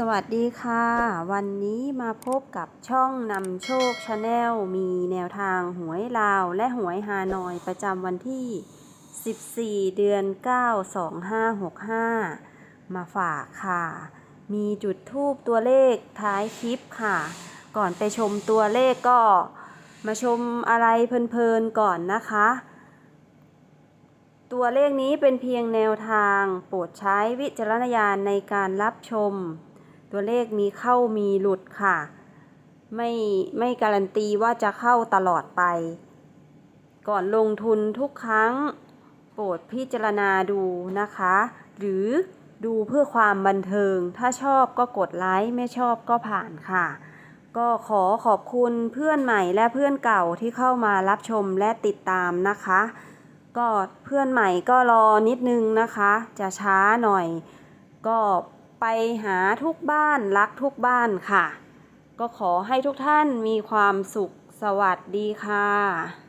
สวัสดีค่ะ วันนี้มาพบกับช่องนำโชคชาแนลมีแนวทางหวยลาวและหวยฮานอยประจำวันที่ 14 เดือน 9 2565 มาฝากค่ะ มีจุดทูบตัวเลขท้ายคลิปค่ะ ก่อนไปชมตัวเลขก็มาชมอะไรเพลินๆก่อนนะคะ ตัวเลขนี้เป็นเพียงแนวทางโปรดใช้วิจารณญาณในการรับชม ตัวเลขมีเข้ามีหลุดค่ะ ไม่ไม่การันตีว่าจะเข้าตลอดไป ก่อนลงทุนทุกครั้ง โปรดพิจารณาดูนะคะ หรือดูเพื่อความบันเทิง ถ้าชอบก็กดไลค์ไม่ชอบก็ผ่านค่ะ ก็ขอขอบคุณเพื่อนใหม่และเพื่อนเก่าที่เข้ามารับชมและติดตามนะคะ ก็เพื่อนใหม่ก็รอนิดนึงนะคะ จะช้าหน่อย ก็ ไปหาทุกบ้านรักทุกบ้านค่ะ ก็ขอให้ทุกท่านมีความสุขสวัสดีค่ะ